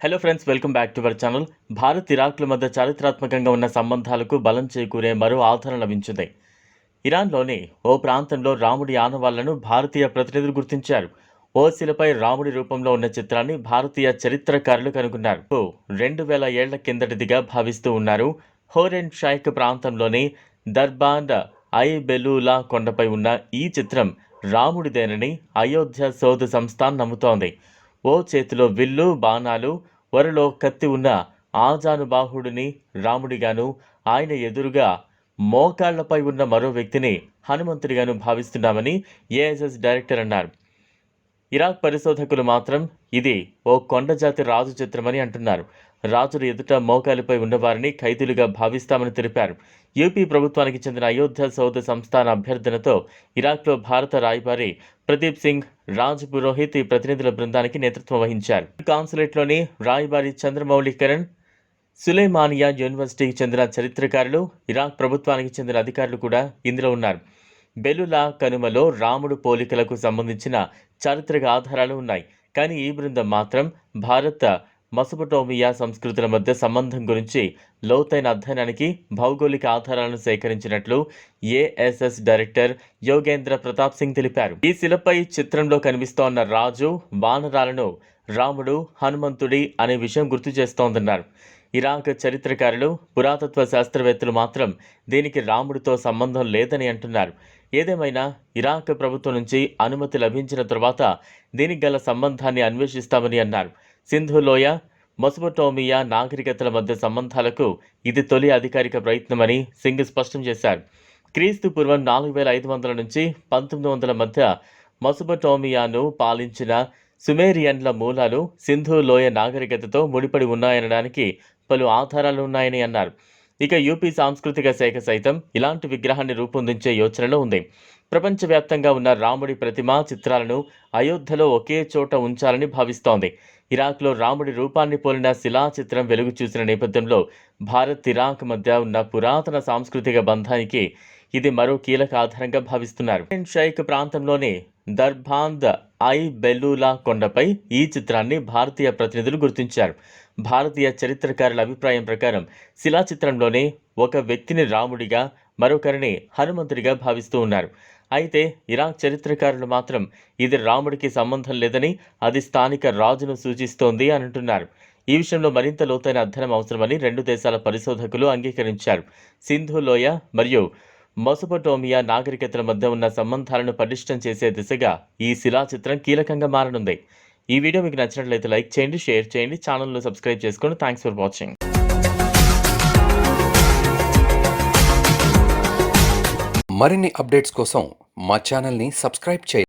Hello friends welcome back to our channel Bharat ఇరాక్ల మధ్య చారిత్రాత్మకంగా ఉన్న సంబంధాలకు బలం చేకూరే మరో ఆధారం లభించింది. ఇరాన్లోని ఓ ప్రాంతంలో రాముడి ఆనవాళ్ళను భారతీయ ప్రతినిధులు గుర్తించారు. ఓ శిలపై రాముడి రూపంలో ఉన్న చిత్రాన్ని భారతీయ చరిత్రకారులు కనుగొన్నారు. ఓ రెండు వేల ఏళ్ళ కిందటిదిగా భావిస్తూ ఉన్నారు. హోరెన్ షైక్ ప్రాంతంలోని దర్బాండ్ ఐ బెలూలా కొండపై ఉన్న ఈ చిత్రం రాముడిదేనని అయోధ్య శోధ సంస్థ నమ్ముతోంది. ఓ చేతిలో విల్లు బాణాలు వరలో కత్తి ఉన్న ఆజానుబాహుడిని రాముడిగాను ఆయన ఎదురుగా మోకాళ్ళపై ఉన్న మరో వ్యక్తిని హనుమంతుడిగాను భావిస్తున్నామని ఏఎస్ఎస్ డైరెక్టర్ అన్నారు. ఇరాక్ పరిశోధకులు మాత్రం ఇది ఓ కొండజాతి రాజు చిత్రమని అంటున్నారు. రాజుల ఎదుట మోకాలిపై ఉన్నవారిని ఖైదీలుగా భావిస్తామని తెలిపారు. యూపీ ప్రభుత్వానికి చెందిన అయోధ్య సౌద సంస్థాన అభ్యర్థనతో ఇరాక్లో భారత రాయబారి ప్రదీప్ సింగ్ రాజ్ పురోహిత్ ఈ ప్రతినిధుల బృందానికి నేతృత్వం వహించారు. కాన్సులేట్లోని రాయబారి చంద్రమౌళికరణ్ సులేమానియా యూనివర్సిటీకి చెందిన చరిత్రకారులు ఇరాక్ ప్రభుత్వానికి చెందిన అధికారులు కూడా ఇందులో ఉన్నారు. బెలులా కనుమలో రాముడు పోలికలకు సంబంధించిన చారిత్రక ఆధారాలు ఉన్నాయి. కానీ ఈ బృందం మాత్రం భారత మసపటోమియా సంస్కృతుల మధ్య సంబంధం గురించి లోతైన అధ్యయనానికి భౌగోళిక ఆధారాలను సేకరించినట్లు ఏఎస్ఎస్ డైరెక్టర్ యోగేంద్ర ప్రతాప్ సింగ్ తెలిపారు. ఈ శిలపై చిత్రంలో కనిపిస్తోన్న రాజు వానరాలను రాముడు హనుమంతుడి అనే విషయం గుర్తు చేస్తోందన్నారు. ఇరాక్ చరిత్రకారులు పురాతత్వ శాస్త్రవేత్తలు మాత్రం దీనికి రాముడితో సంబంధం లేదని అంటున్నారు. ఏదేమైనా ఇరాక్ ప్రభుత్వం నుంచి అనుమతి లభించిన తర్వాత దీనికి గల సంబంధాన్ని అన్వేషిస్తామని అన్నారు. సింధు లోయ మొసమటోమియా నాగరికతల మధ్య సంబంధాలకు ఇది తొలి అధికారిక ప్రయత్నమని సింగ్ స్పష్టం చేశారు. క్రీస్తు పూర్వం నాలుగు వేల ఐదు వందల నుంచి పంతొమ్మిది వందల మధ్య మొసబటోమియాను పాలించిన సుమేరియన్ల మూలాలు సింధు లోయ నాగరికతతో ముడిపడి ఉన్నాయనడానికి పలు ఆధారాలు ఉన్నాయని అన్నారు. ఇక యూపీ సాంస్కృతిక శాఖ సైతం ఇలాంటి విగ్రహాన్ని రూపొందించే యోచనలో ఉంది. ప్రపంచవ్యాప్తంగా ఉన్న రాముడి ప్రతిమ చిత్రాలను అయోధ్యలో ఒకే చోట ఉంచాలని భావిస్తోంది. ఇరాక్లో రాముడి రూపాన్ని పోలిన శిలా చిత్రం వెలుగు చూసిన నేపథ్యంలో భారత్ ఇరాక్ మధ్య ఉన్న పురాతన సాంస్కృతిక బంధానికి ఇది మరో కీలక ఆధారంగా భావిస్తున్నారు. షైక్ ప్రాంతంలోని దర్భాంద్ ఐ బెల్లూలా కొండపై ఈ చిత్రాన్ని భారతీయ ప్రతినిధులు గుర్తించారు. భారతీయ చరిత్రకారుల అభిప్రాయం ప్రకారం శిలా చిత్రంలోనే ఒక వ్యక్తిని రాముడిగా మరొకరిని హనుమంతుడిగా భావిస్తూ ఉన్నారు. అయితే ఇరాక్ చరిత్రకారులు మాత్రం ఇది రాముడికి సంబంధం లేదని అది స్థానిక రాజును సూచిస్తోంది అని అంటున్నారు. ఈ విషయంలో మరింత లోతైన అధ్యయనం అవసరమని రెండు దేశాల పరిశోధకులు అంగీకరించారు. సింధు లోయ మరియు మొసపటోమియా నాగరికతల మధ్య ఉన్న సంబంధాలను పటిష్టం చేసే దిశగా ఈ శిలా చిత్రం కీలకంగా మారనుంది. ఈ వీడియో మీకు నచ్చినట్లయితే లైక్ చేయండి షేర్ చేయండి ఛానల్ను సబ్స్క్రైబ్ చేసుకోండి థ్యాంక్స్ ఫర్ వాచింగ్. మరిన్ని అప్డేట్స్ కోసం మా ఛానల్ని సబ్స్క్రైబ్ చేయండి.